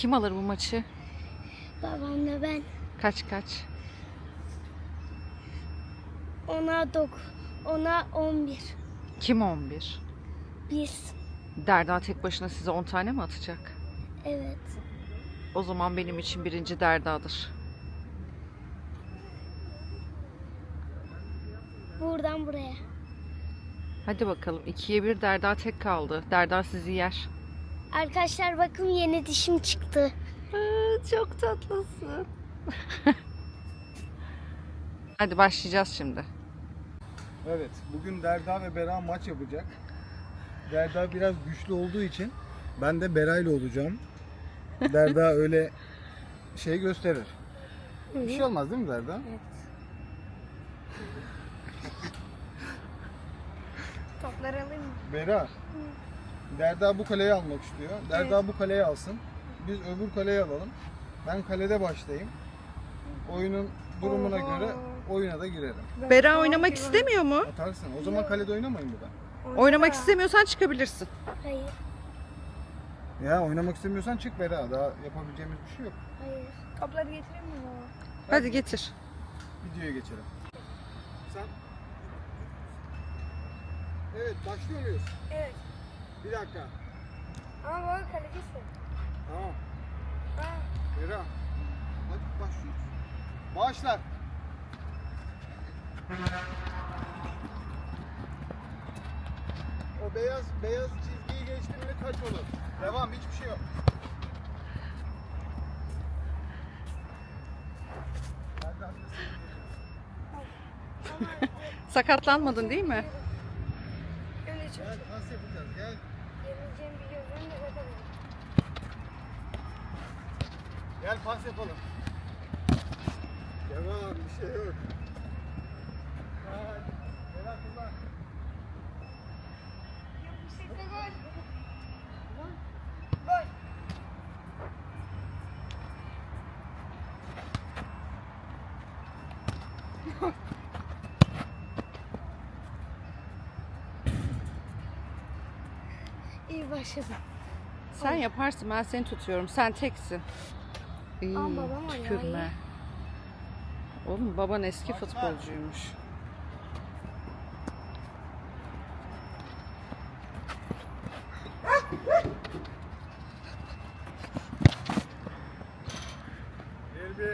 Kim alır bu maçı? Babamla ben Kaç kaç? ona dok ona 11. Kim 11? Biz. Derda tek başına size 10 tane mi atacak? Evet. O zaman benim için birinci Derda'dır. Buradan buraya. Hadi bakalım. ikiye bir Derda tek kaldı. Derda sizi yer. Arkadaşlar bakın yeni dişim çıktı. çok tatlısın. Hadi başlayacağız şimdi. Evet, bugün Derda ve Bera maç yapacak. Derda biraz güçlü olduğu için ben de Bera ile olacağım. Derda öyle şey gösterir. Bir şey olmaz değil mi Derda? Topları alayım mı? Bera. Derda bu kaleyi almak istiyor. Derda bu kaleyi alsın. Biz öbür kaleyi alalım. Ben kalede başlayayım. Oyunun durumuna göre oyuna da girerim. Bera oynamak istemiyor mu? Atarsın. O zaman kalede oynamayın bir daha. Oynamak istemiyorsan çıkabilirsin. Hayır. Ya oynamak istemiyorsan çık Bera. Daha yapabileceğimiz bir şey yok. Hayır. Topları getireyim mi baba? Hadi getir. Videoya geçelim. Sen Evet, başlıyor muyuz? Evet. Bir dakika. Ama baba kalecisin. Tamam. Ha. Bera. Hadi başlıyoruz. Başlar. O beyaz beyaz çizgiyi geçtin mi kaç olur? Devam hiçbir şey yok. Sakatlanmadın değil mi? Öyle çok Gel pas yapacağız gel. yenileceğimi biliyorum. Ben de yapamıyorum. Gel pas yapalım. Devam bir şey yok. Berat kullan. İyi başladım. Sen yaparsın ben seni tutuyorum. Sen teksin. İyi, Ama babam tükürme. Oğlum baban eski futbolcuymuş.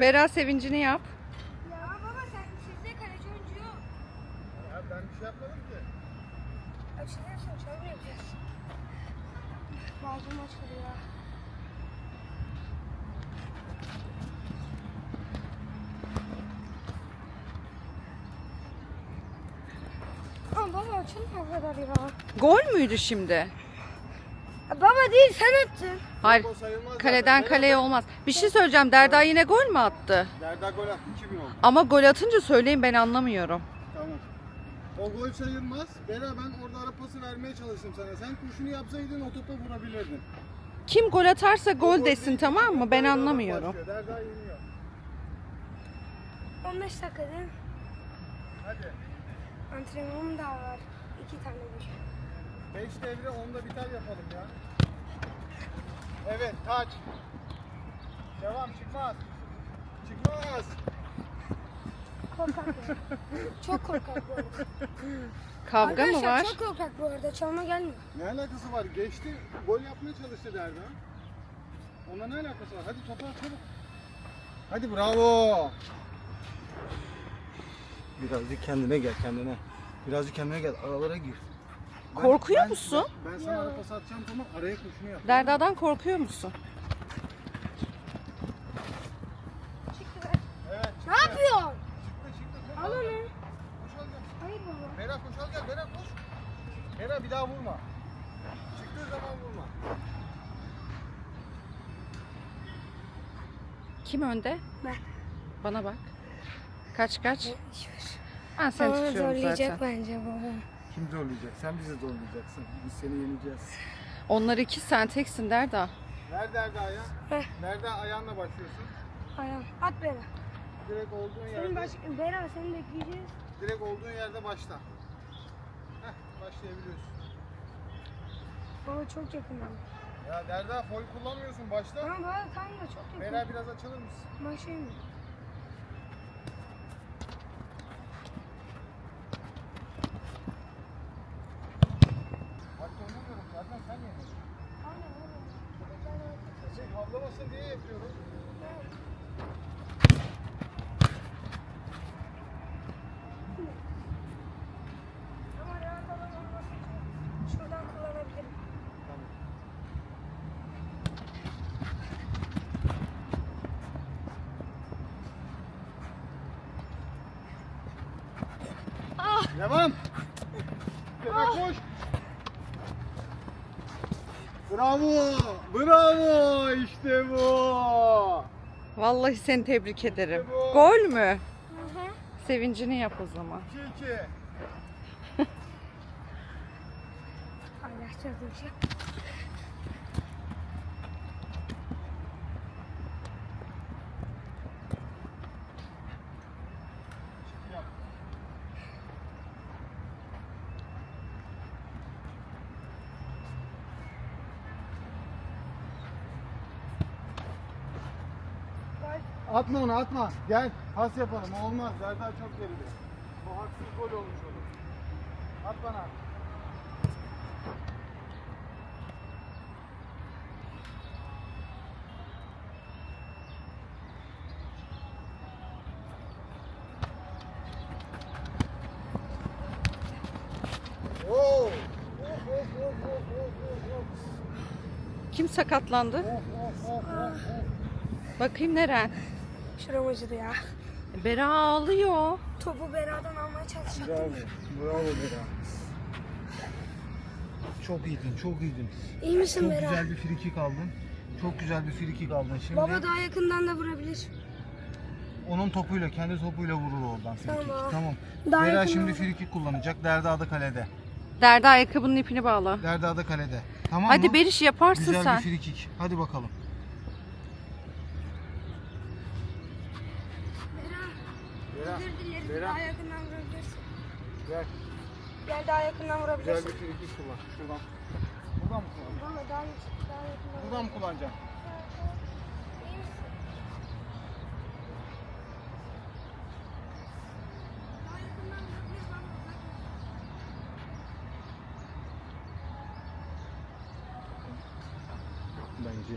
Bera sevincini yap. Ya baba sen sizde kaleci oyuncu yok. Ya ben bir şey yapmadım ki. Açılıyorsun şöyle yapacağız. Bazı maç o kadar ya. Gol müydü şimdi? Baba değil sen attın. Hayır. Sayılmaz Kaleden zaten. kaleye olmaz. Bir şey söyleyeceğim. Derda yine gol mü attı? Derda gol attı 2000 oldu. Ama gol atınca söyleyin ben anlamıyorum. Tamam. O gol sayılmaz. Bera ben orada ara pası vermeye çalıştım sana. Sen kurşunu yapsaydın o topa vurabilirdin. Kim gol atarsa O gol desin değil. tamam mı? Ben anlamıyorum. başlıyor. Derda yeniyor. 15 dakika değil mi? Hadi. Antrenmanım daha var. İki tane bir. 5 devre 10'da biter yapalım ya. Evet taç. Devam çıkmaz. Çıkmaz. Korkak ya. Çok korkak bu arada. Kavga mı Arkadaşlar var? çok korkak bu arada. Çalma gelmiyor. Ne alakası var? Geçti. Gol yapmaya çalıştı Derda. Ona ne alakası var? Hadi topu at çabuk. Hadi bravo. Birazcık kendine gel kendine. Birazcık kendine gel. Aralara gir. Ben- Korkuyor ben- musun? Ben, ben sana ara pas atacağım zaman araya koşunu yap. Derda'dan korkuyor musun? Evet. Ne yapıyorsun? Çıktı çıktı. Koş Al onu. gel. Koş al gel. Hayır baba. Bera koş al gel. Bera koş. Bera bir daha vurma. Çıktığı zaman vurma. Kim önde? Ben. Bana bak. Kaç kaç? İş ver. Ben seni Bana tutuyorum zorlayacak zaten. bence baba. Kim zorlayacak? Sen bizi zorlayacaksın. Biz seni yeneceğiz. Onlar iki sen teksin Derda. Ver Derda ayağı. Heh. Nerede ayağınla başlıyorsun? Ayağım. At beni. Direkt olduğun Senin yerde, baş... Bera seni bekleyeceğiz. direkt olduğun yerde başla. Heh, başlayabiliyorsun. Baba çok yakın ama. Ya Derda foil kullanmıyorsun başta. Ama baba da çok yakın. Bera biraz açılır mısın? Şey mi? Bak oynamıyorum zaten sen yeniyorsun. Aynen öyle. Şey havlamasın diye yapıyorum. Ama rahat alan olması için şuradan kullanabilirim. Tamam. Devam. Devam koş. Bravo. Bravo. İşte bu. Vallahi seni tebrik ederim. bu. Gol mü? Hı hı. Sevincini yap o zaman. 2-2. Allah çarpacak. Gol. Atma onu atma. Gel pas yapalım. Olmaz. Serdar çok geride. O haksız gol olmuş olur. At bana. Oo! Oh, oh, oh, oh, Kim sakatlandı? oh, oh, oh, oh, oh. Bakayım neren? Şuram acıdı ya. Bera ağlıyor. Topu beradan almaya çalışacaktım. Bravo. Bravo Bera. Çok iyiydin, çok iyiydin. İyi misin Çok Bera? güzel bir free kick aldın. Çok güzel bir free kick aldın. Şimdi Baba daha yakından da vurabilir. onun topuyla, kendi topuyla vurur oradan free kick. Tamam. Tamam. Daha Bera şimdi kick kullanacak. Derda da kalede. Derdi ayakkabının ipini bağla. Derda da kalede. Tamam Hadi mı? Beriş yaparsın Güzel sen. bir free kick. Hadi bakalım. Özür dilerim. Bera. Daha yakından vurabilirsin. Gel. Gel daha yakından Güzel vurabilirsin. bir free kick kullan. Şuradan. Buradan mı kullanacaksın? Baba daha, daha yakından Buradan mı kullanacaksın? İyi misin? Daha yakından vurabilirsin ama. Bence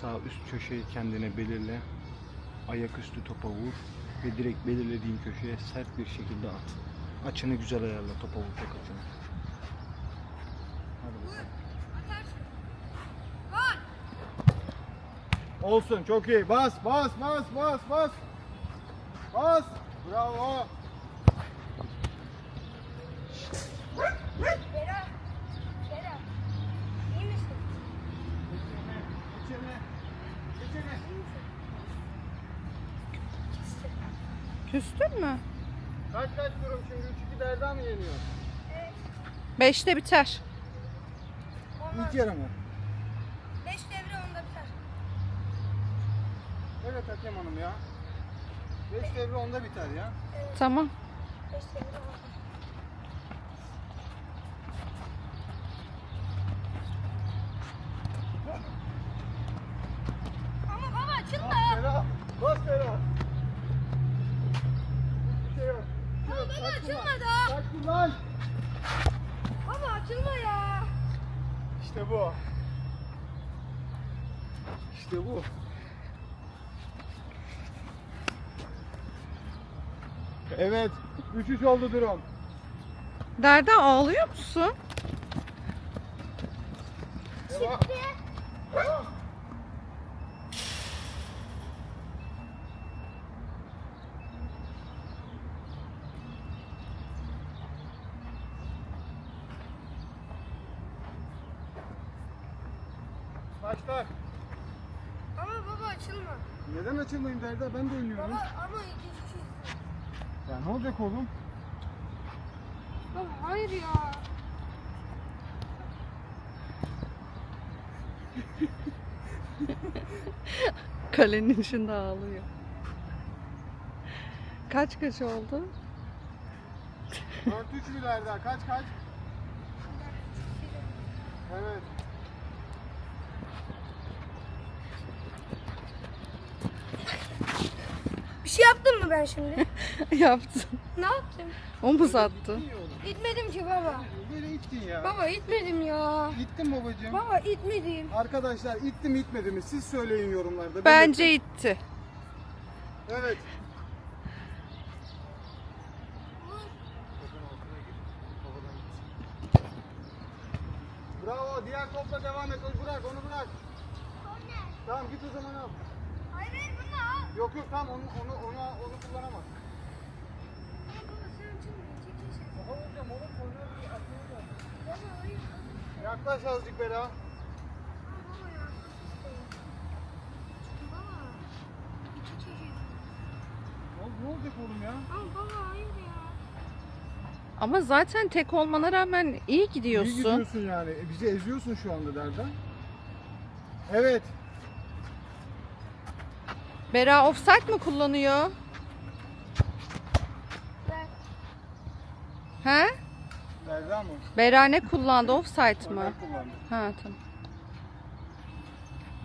sağ üst köşeyi kendine belirle. Ayaküstü topa vur ve direkt belirlediğin köşeye sert bir şekilde at. Açını güzel ayarla topa vuracak açını. Hadi. Olsun çok iyi. Bas bas bas bas bas. Bas. Bravo. Bera. Bera. İyi misin? İçine. İçine. Küstün mü? Kaç kaç durum şimdi 3-2 Derda mı yeniyor? Evet. Beşte biter. Olmaz. İlk yarı mı? 5 devre onda biter. Evet Hakem Hanım ya. 5 devre onda biter ya. Tamam. 5 devre onda. Ama baba açılma. Bas Bera. Bas Bera. Hiçbir şey yok. Ama baba Kaç kullan. açılma daha. Kaç kullan. Baba açılma ya. İşte bu. İşte bu. Evet. 3-3 oldu durum. Derdi ağlıyor musun? Devam. Devam. Başlar. Ama baba açılma. Neden açılmayayım Derda? Ben de oynuyorum. Baba ama ikinci şey. Ya ne olacak oğlum? Baba hayır ya. Kalenin içinde ağlıyor. Kaç kaç oldu? 4-3 mü Derda? Kaç kaç? Evet. Şey yaptım mı ben şimdi? Yaptın. ne yaptım? Omuz attı. İyi oğlum. İtmedim ki baba. Böyle ittin ya. Baba itmedim ya. İttin babacığım. Baba itmedim. Arkadaşlar itti mi itmedi mi? Siz söyleyin yorumlarda. Bence itti. Evet. Bravo. Diğer topla devam et. Bırak onu bırak. Tamam git o zaman al. Hayır hayır bunu al. Yok yok tamam onu onu onu, onu kullanamaz. Baba sen için Daha hocam onu koyuyor bir atıyor. Baba hayır. Yaklaş azıcık. Baba. Baba. Çocuk. Ne olacak oğlum ya? Ama baba hayır ya. Ama zaten tek olmana rağmen iyi gidiyorsun. İyi gidiyorsun yani. E, bizi eziyorsun şu anda Derda. Evet. Bera offside mı kullanıyor? Ben. He? Derda mı? Bera ne kullandı? Offside mı? Kullandı. Ha tamam.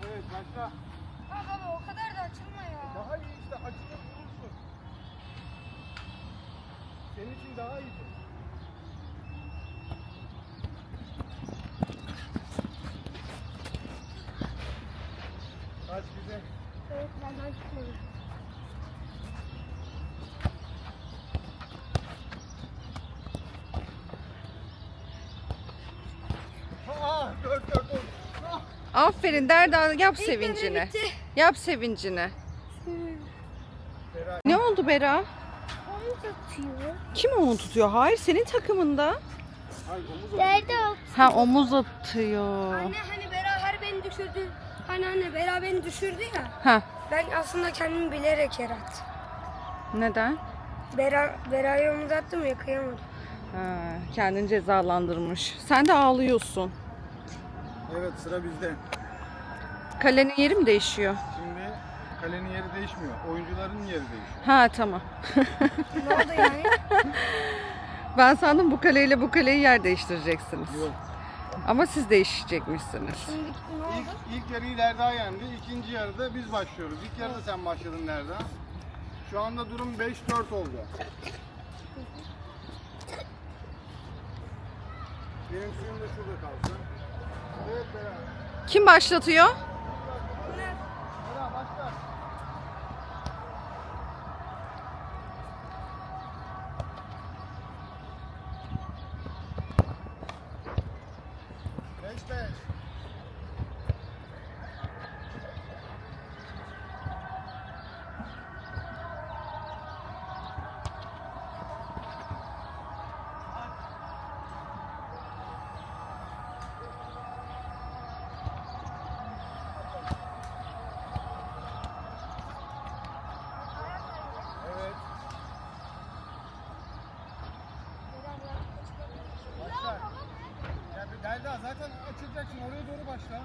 Evet başla. Aa baba o kadar da açılma ya. Daha iyi işte açılır vurursun. Senin için daha iyidir. Kaç güzel. Evet ben daha gitmedim. Aa, dört dört oldu. Ah. Aferin Derda yap sevincini. Yap sevincini. Ne oldu Bera? Onu tutuyor. Kim onu tutuyor? Hayır senin takımında. Hayır omuz Nerede o? Ha omuz atıyor. Anne hani beraber beni düşürdü. Hani anne beraber beni düşürdü ya. Ha Ben aslında kendimi bilerek yere attım. neden? Bera, Bera'ya omuz attım ya kıyamadım. Ha, kendini cezalandırmış. Sen de ağlıyorsun. Evet sıra bizde. Kalenin yeri mi değişiyor? Şimdi kalenin yeri değişmiyor. Oyuncuların yeri değişiyor. Ha tamam. Ne oldu yani? Ben sandım bu kaleyle bu kaleyi yer değiştireceksiniz. Yok. Ama siz değişecekmişsiniz. Şimdi ne oldu? İlk, ilk yarıyı Derda yendi. İkinci yarıda biz başlıyoruz. İlk yarıda sen başladın Derda. Şu anda durum 5-4 oldu. Benim suyum da şurada kalsın. Evet Bera. Kim başlatıyor? Başla. Beş beş. Evet. Başla. Ya bir Derda zaten açılacaksın oraya doğru başla.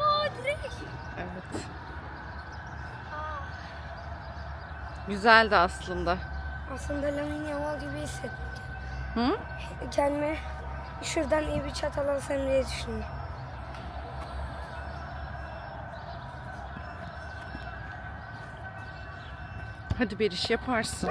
Aa direkt. Evet. Güzeldi aslında. Aslında Lamine Yamal gibi hissettim. Hı? Kendime şuradan iyi bir çatal alsam diye düşündüm. Hadi bir iş yaparsın.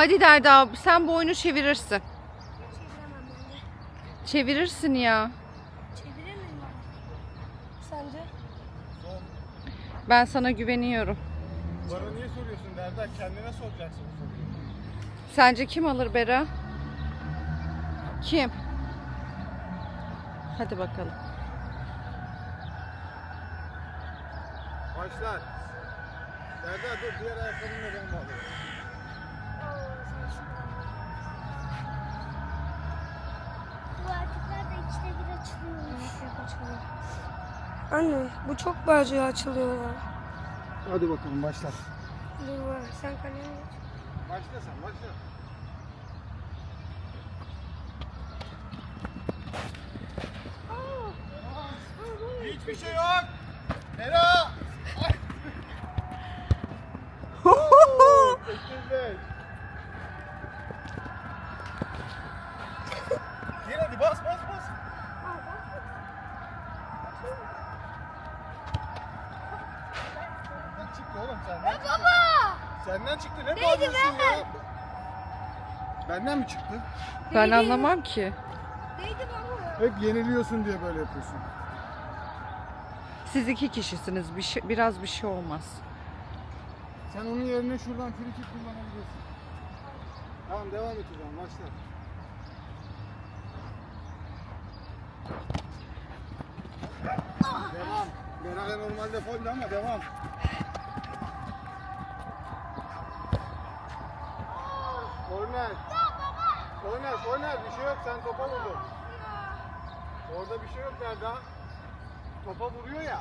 Hadi Derda sen bu oyunu çevirirsin. Çeviremem ben de. Çevirirsin ya. Çevirir miyim ben? Sence? Ben sana güveniyorum. Bana niye soruyorsun Derda? Kendine soracaksın bu soruyu. Sence kim alır Bera? Kim? Hadi bakalım. Başlar. Derda dur diğer ayakkabını da ben bağlayayım. Anne bu çok bağcıya açılıyor ya. Hadi bakalım başla. Dur var sen kalemi geç. Başla sen başla. Hiçbir şey yok. Mera. 8-5. Ben anlamam ki. Neydi baba? Hep yeniliyorsun diye böyle yapıyorsun. Siz iki kişisiniz. Bir şey, biraz bir şey olmaz. Sen onun yerine şuradan free kick kullanabilirsin. Tamam devam et o zaman başla. Devam. Berale normalde foul'du ama devam. Korner. Korner, korner bir şey yok sen topa vurdun. Orada bir şey yok Derda. Topa vuruyor ya.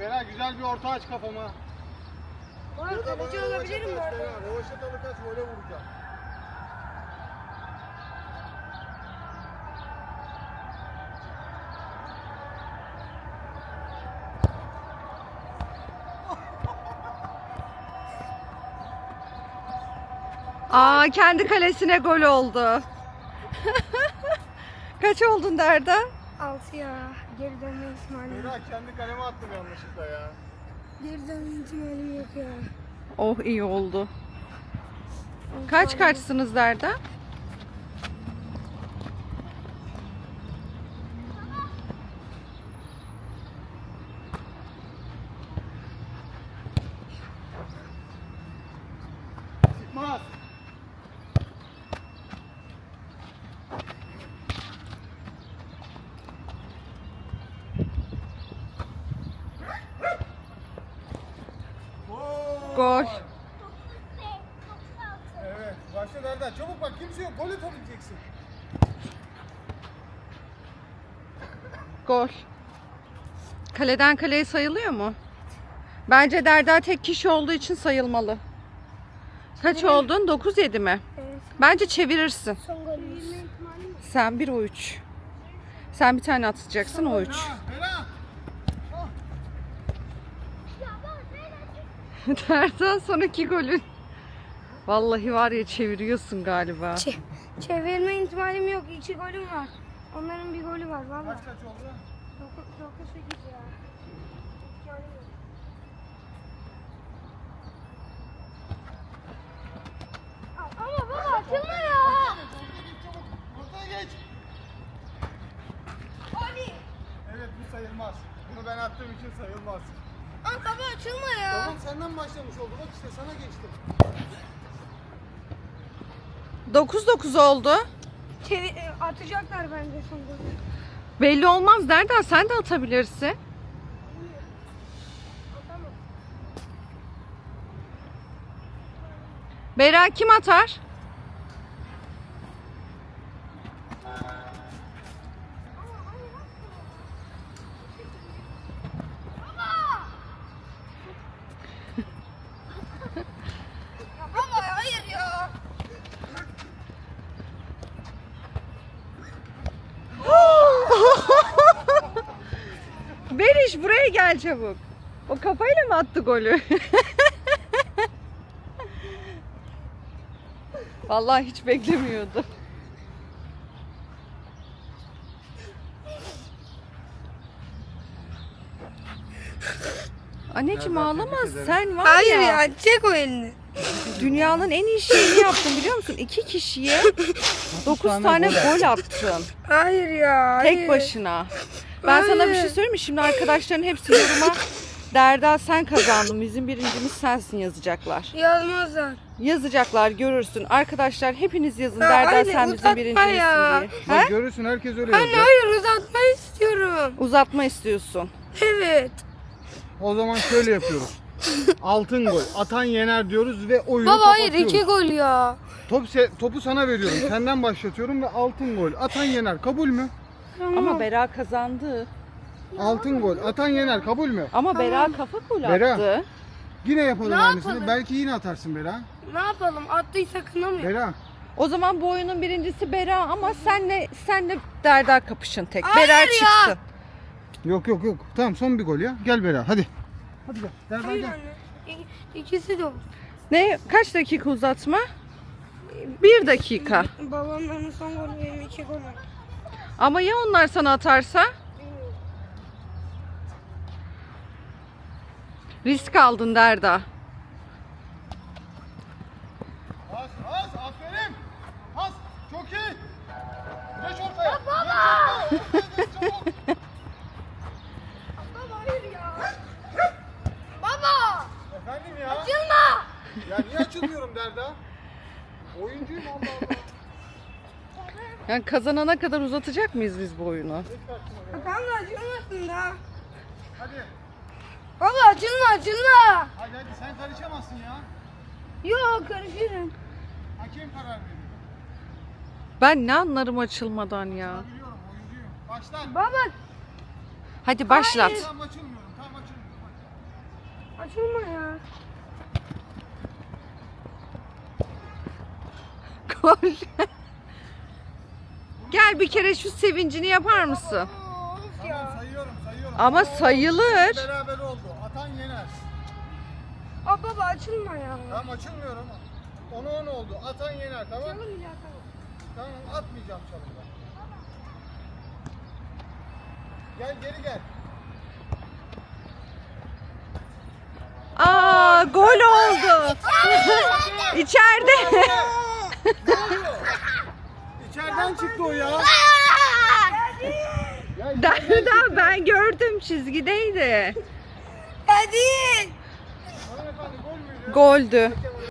Bera güzel bir orta aç kafama. Bana rövaşata aç arada. Bera. Rövaşatalı kaç böyle vuracağım. Aa kendi kalesine gol oldu. Kaç oldun Derda? Altı ya. Geri dönme ihtimalim yok. Bera kendi kaleme attım yanlışlıkla ya. Geri dönme ihtimalim yok ya. Oh iyi oldu. Kaç kaçsınız Derda? Gol. Evet. Başla Arda. Çabuk bak kimse yok. Gol atabileceksin. Gol. Kaleden kaleye sayılıyor mu? Bence Derda tek kişi olduğu için sayılmalı. Kaç Evet. oldun? 9-7 mi? Evet. Bence çevirirsin. Son. Sen 1 o 3. Sen bir tane atacaksın o 3. Derda sonraki golün. Vallahi var ya çeviriyorsun galiba. Çe- çevirme ihtimalim yok. İki golüm var. Onların bir golü var valla. Kaç kaç oldu? 9 8 ya. Ama baba açılma ya. Ortaya geç. Ali. Evet bu sayılmaz. Bunu ben attığım için sayılmaz. Ama baba açılma ya. Tamam senden başlamış oldu. Bak işte sana geçtim. 9-9 oldu. Çevir, e, atacaklar bence son golü. Belli olmaz Derda sen de atabilirsin. Atamam. Bera kim atar? Ya baba hayır ya. Beriş buraya gel çabuk. O kafayla mı attı golü? Vallahi hiç beklemiyordu. Anneciğim Nereden ağlama tebrik ederim. sen var Hayır ya, ya çek o elini. dünyanın en iyi şeyini yaptın biliyor musun? İki kişiye dokuz tane tane gol gol attın. Hayır ya. Tek hayır. başına. Ben sana bir şey söyleyeyim mi? Şimdi arkadaşların hepsi yoruma Derda sen kazandın. Bizim birincimiz sensin yazacaklar. Yazmazlar. Yazacaklar görürsün. Arkadaşlar hepiniz yazın. Ya Derda anne, sen bizim uzatma birincimizsin ya. diye. Bak He? görürsün herkes öyle Anne yazıyor. hayır uzatma istiyorum. Uzatma istiyorsun. Evet. O zaman şöyle yapıyoruz. Altın gol. Atan yener diyoruz ve oyunu Baba hayır kapatıyoruz. iki gol ya. Top se- topu sana veriyorum. Senden başlatıyorum ve altın gol. Atan yener. Kabul mü? Ama Bera kazandı. Altın gol. Atan yener. Kabul mü? Ama Bera kafa gol Bera. attı. Yine yapalım Ne aynısını. yapalım? Belki yine atarsın Bera. Ne yapalım? Attıysa kınamıyor. Bera. O zaman bu oyunun birincisi Bera ama senle senle Derda kapışın tek. Hayır Bera ya. çıksın. Yok yok yok. Tamam son bir gol ya. Gel Bera hadi. Hadi gel. Derda Hayır gel. anne. İ- İkisi de olur. Ne? Kaç dakika uzatma? Bir dakika. Babamın son golü benim iki golüm. Ama ya onlar sana atarsa? Risk aldın Derda. Pas pas aferin. Pas çok iyi. Geç ortaya. Baba. Çabuk. Baba hayır ya. Baba! Efendim ya. Açılma! Ya niye açılmıyorum Derda? Oyuncuyum Allah Allah. Yani kazanana kadar uzatacak mıyız biz bu oyunu? Tamam açılmasın da. Hadi. Baba açılma açılma. Hadi hadi sen karışamazsın ya. Yok karışırım. Hakem karar veriyor. Ben ne anlarım açılmadan ya. Biliyorum oyuncuyum. Baştan. Baba Hadi başlat. Tam açılmıyorum. Tam açılmıyorum. açılma ya. Gol. Gel bir kere şu sevincini yapar mısın? Of Tamam ya. sayıyorum sayıyorum. Ama sayılır. Beraber oldu. Atan yener. Aa, baba açılma ya. Tamam açılmıyorum. Onu on oldu. Atan yener tamam. Açılır ya tamam. Tamam atmayacağım çalımda. Gel geri gel. Aa gol oldu. İçeride. İçeriden çıktı o ya. Derda ben gördüm çizgideydi. Hadi. hanımefendi gol müydü? Goldü.